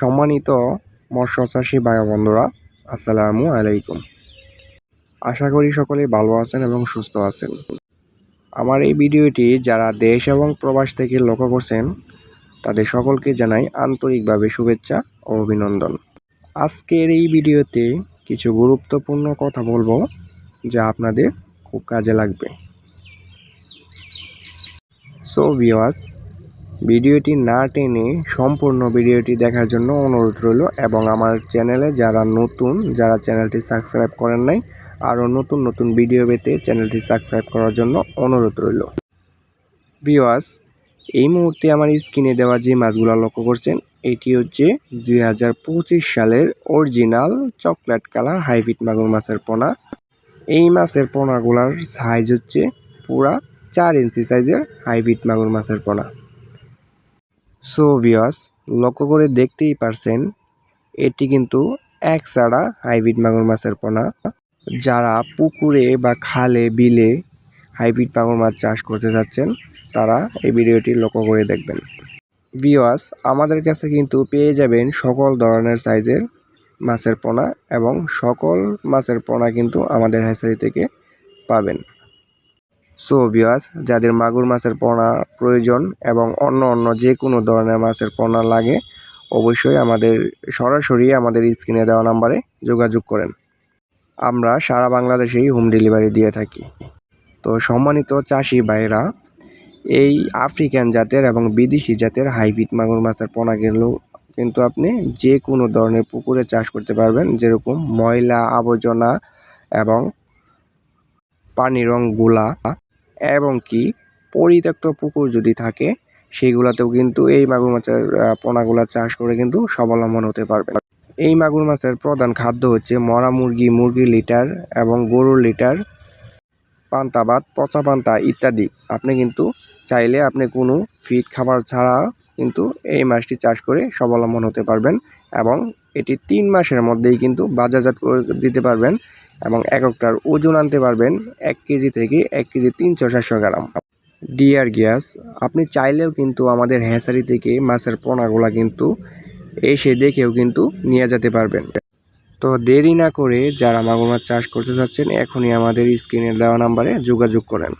সম্মানিত মৎস্য চাষী ভাই বন্ধুরা আসসালামু আলাইকুম। আশা করি সকলেই ভালো আছেন এবং সুস্থ আছেন। আমার এই ভিডিওটি যারা দেশ এবং প্রবাস থেকে লক্ষ্য করছেন, তাদের সকলকে জানাই আন্তরিকভাবে শুভেচ্ছা ও অভিনন্দন। আজকের এই ভিডিওতে কিছু গুরুত্বপূর্ণ কথা বলব, যা আপনাদের খুব কাজে লাগবে। সো ভিওয়াস ভিডিওটি না টেনে সম্পূর্ণ ভিডিওটি দেখার জন্য অনুরোধ রইল এবং আমার চ্যানেলে যারা নতুন, যারা চ্যানেলটি সাবস্ক্রাইব করেন নাই, আরও নতুন নতুন ভিডিও পেতে চ্যানেলটি সাবস্ক্রাইব করার জন্য অনুরোধ রইল। ভিওয়াস এই মুহূর্তে আমার স্ক্রিনে দেওয়া যে মাছগুলো লক্ষ্য করছেন, এটি হচ্ছে দুই হাজার পঁচিশ সালের অরিজিনাল চকলেট কালার হাইব্রিড মাগুর মাছের পোনা। এই মাছের পোনাগুলার সাইজ হচ্ছে পুরা চার ইঞ্চি সাইজের হাইব্রিড মাগুর মাছের পোনা। সো ভিওয়াস লক্ষ্য করে দেখতেই পারছেন, এটি কিন্তু এক ছাড়া হাইব্রিড মাগুর মাছের পোনা। যারা পুকুরে বা খালে, বিলে হাইব্রিড মাগুর মাছ চাষ করতে যাচ্ছেন, তারা এই ভিডিওটি লক্ষ্য করে দেখবেন। ভিওয়াস আমাদের কাছে কিন্তু পেয়ে যাবেন সকল ধরনের সাইজের মাছের পোনা এবং সকল মাছের পোনা কিন্তু আমাদের হ্যাচারি থেকে পাবেন। সো ভিওয়াস যাদের মাগুর মাছের পোনা প্রয়োজন এবং অন্য অন্য যে কোনো ধরনের মাছের পোনা লাগে, অবশ্যই আমাদের সরাসরি আমাদের স্ক্রিনে দেওয়া নাম্বারে যোগাযোগ করেন। আমরা সারা বাংলাদেশেই হোম ডেলিভারি দিয়ে থাকি। তো সম্মানিত চাষি ভাইরা, এই আফ্রিকান জাতের এবং বিদেশি জাতের হাইব্রিড মাগুর মাছের পোনাগুলো কিন্তু আপনি যে কোনো ধরনের পুকুরে চাষ করতে পারবেন, যেরকম ময়লা, আবর্জনা এবং পানি রংগুলা। এবং কি পরিত্যক্ত পুকুর যদি থাকে সেইগুলোতেও কিন্তু এই মাগুর মাছের পোনাগুলো চাষ করে কিন্তু স্বাবলম্বন হতে পারবে। এই মাগুর মাছের প্রধান খাদ্য হচ্ছে মরা মুরগি মুরগি লিটার এবং গরুর লিটার, পান্তা ভাত, পচা পান্তা ইত্যাদি। আপনি কিন্তু চাইলে আপনি কোনো ফিড খাবার ছাড়া কিন্তু এই মাছটি চাষ করে স্বাবলম্বন হতে পারবেন এবং এটি তিন মাসের মধ্যেই কিন্তু বাজারজাত করে দিতে পারবেন এবং এককটার ওজন আনতে পারবেন এক কেজি থেকে এক কেজি তিনশো চারশো গ্রাম। ডিয়ার গ্যাস, আপনি চাইলেও কিন্তু আমাদের হ্যাঁসারি থেকে মাছের পোনাগুলা কিন্তু এসে দেখেও কিন্তু নিয়ে যেতে পারবেন। তো দেরি না করে যারা মাগুর মাছ চাষ করতে চাচ্ছেন, এখনই আমাদের স্ক্রিনে দেওয়া নাম্বারে যোগাযোগ করেন।